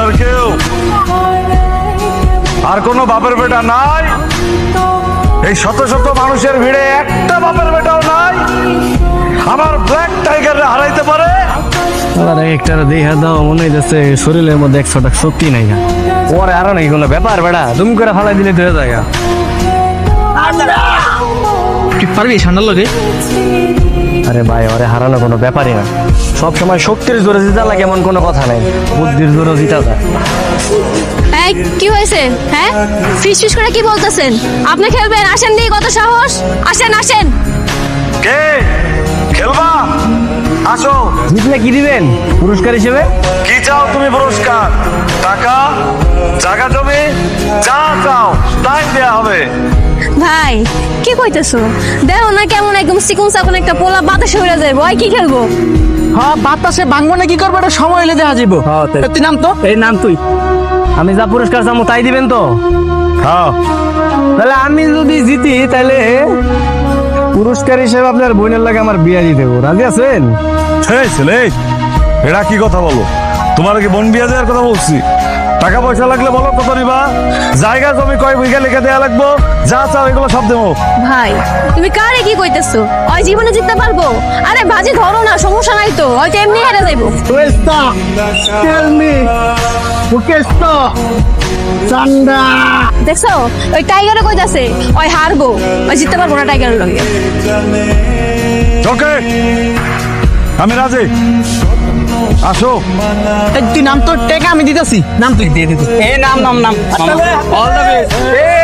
আর কেউ। আর কোনো বাপের বেটা নাই। এই শত শত মানুষের ভিড়ে একটা বাপের বেটাও নাই। আমার ব্ল্যাক টাইগার হারাইতে পারে। একটা দেখা দাও মনে হইতেছে শরীরের মধ্যে একশো টাকা শক্তি নাই না ওর আরও নাই কোনো ব্যাপার বেটা দুম করে ফালাই দিলে ধরে যায় তুই পারবি ঠান্ডার লগে? আরে ভাই ওরে হারানো কোনো ব্যাপারই না। সব সময় শক্তির জোরে জিতা লাগে এমন কোনো কথা নাই। বুদ্ধির জোরে জিতা যায়। এই কি হয়েছে? হ্যাঁ? ফিস ফিস করে কি বলতেছেন? আপনি খেলবেন? আসেন দিয়ে কত সাহস? আসেন আসেন। কে? খেলবা? আসো। জিতলে কি দিবেন? পুরস্কার হিসেবে? কি চাও তুমি পুরস্কার? টাকা? জায়গা জমি যা চাও তাই দেয়া হবে। ভাই কি কইতেছো? দেখো না কেমন একদম চিকুন চাকুন একটা পোলা বাতাসে উড়ে যায় ভয় কি খেলব? হ্যাঁ বাতাসে ভাঙবো না কি করব? এটা সময় এলে দেখা যাব হ্যাঁ, তুই। নাম তো? এই নাম তুই। আমি যা পুরস্কার চামো তাই দিবেন তো? হ্যাঁ। তাহলে আমি যদি জিতি তাহলে পুরস্কার হিসেবে আপনার বোনের লাগে আমার বিয়া দিতে দেবো। রাজি আছেন? এই ছেলে এরা কি কথা বলো? তোমার কি বন বিয়া দেওয়ার কথা বলছি? টাকা পয়সা লাগলে বলো কত নিবা? জায়গা জমি কয় বিঘা লিখে দেয়া লাগবো? যা চাও এগুলো সব দেবো। ভাই তুমি কারে কি কইতেছো? ওই জীবনে জিততে পারব? আরে বাজি ধরো না সমস্যা নাই তো হয়তো এমনি হেরে যাইবো। Questa, tell me, questo, Sandra. দেখছ? ওই টাইগারে কইতাছে ওই হারবো ওই জিততে পারব না টাইগারের লগে। ওকে আমি রাজি। আসো। এই তুই নাম তো টেকা আমি দিতেছি। নাম তুই দিয়ে দিতে এ নাম নাম নাম। অল দ্য বেস্ট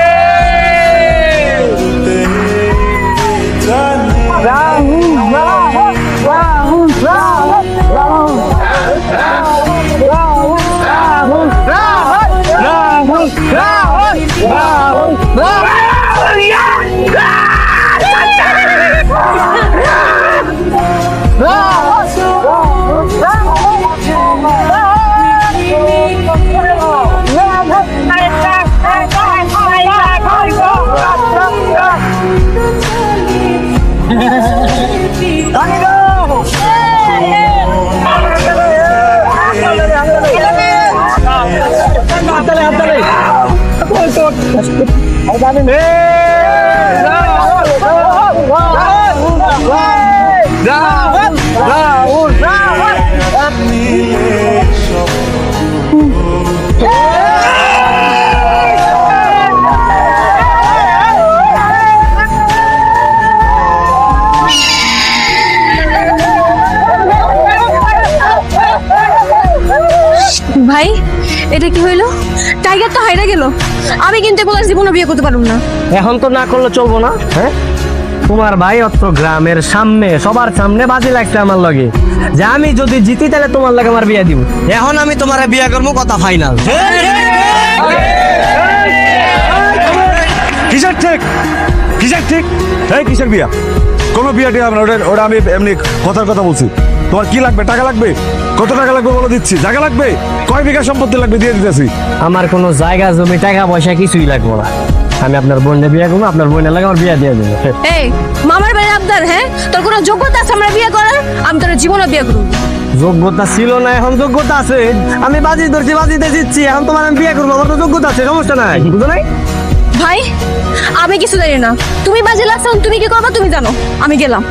ভাই এটা কি হইল? টাইগার তো হাইরা গেল। আমি কিন্তু এগুলো জীবনে বিয়ে করতে পারব না। এখন তো না করলে চলবো না হ্যাঁ? তোমার ভাই অত গ্রামের সামনে সবার সামনে বাজি লাগছে আমার লগে। যে আমি যদি জিতি তাহলে তোমার লাগে আমার বিয়া দিব। এখন আমি তোমার বিয়ে করব কথা ফাইনাল কিসের ঠিক? কিসের ঠিক? এই কিসের বিয়া? কোনো বিয়া টিয়া হবে না ওটা ওটা আমি এমনি কথার কথা বলছি। তোমার কি লাগবে? টাকা লাগবে? কত টাকা লাগবে বলে দিচ্ছি। জায়গা লাগবে? কয় বিঘা সম্পত্তি লাগবে দিয়ে দিতেছি। আমার কোনো জায়গা জমি টাকা পয়সা কিছুই লাগবে না। আমি আপনার বোনের বিয়া করব আপনার বোনের লাগে আমার বিয়া দিয়ে দেবো। এই মামার বাড়ির আবদার হ্যাঁ? তোর কোনো যোগ্যতা আছে আমরা বিয়ে করার? আমি তোর জীবনে বিয়ে করব। যোগ্যতা ছিল না এখন যোগ্যতা আছে। আমি বাজি ধরছি বাজিতে জিতছি এখন তোমার আমি বিয়ে করব আমার তো যোগ্যতা আছে সমস্যা নাই। বুঝো নাই? ভাই আমি কিছু জানি না। তুমি বাজে লাগছো তুমি কি করবা তুমি জানো। আমি গেলাম।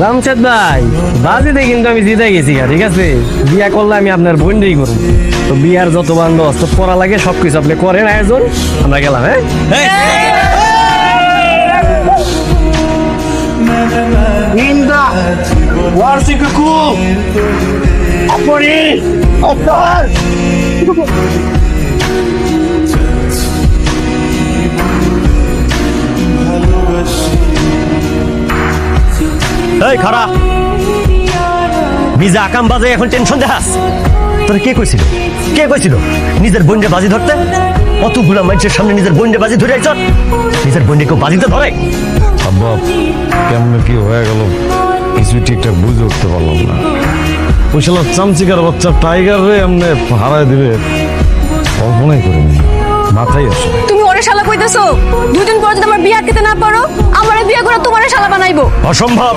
রামচাঁদ ভাই বাজিতে কিন্তু আমি জিতে গেছি ঠিক আছে? বিয়া করলে আমি আপনার বোনটাই করব। তো বিয়ার যত বান্ধব তো পড়া লাগে সবকিছু আপনি করেন আয়োজন আমরা গেলাম হ্যাঁ? Linda. এই খারা নিজে আকাম বাজে এখন টেনশন দেখাস। তোর কে কইছিল? কে কইছিল? নিজের বোনকে বাজি ধরতে? কতগুলা মানুষের সামনে নিজের বোনকে বাজি ধরে আইছ? নিজের বোনকে কেউ বাজিতে ধরে? আব্বা কেমন কি হয়ে গেল? কিছু ঠিকঠাক বুঝে উঠতে পারলাম না। ওই শালা চামচিকার বাচ্চা টাইগার রে এমনি হারায় দিবে। কল্পনাই করিনি। মাথায় আসে। তুমি ওরে শালা কইতেছো? দুদিন পরে যদি আমার বিয়ে খেতে না পারো, আমার বিয়ে করে তোমার শালা বানাইবো। অসম্ভব।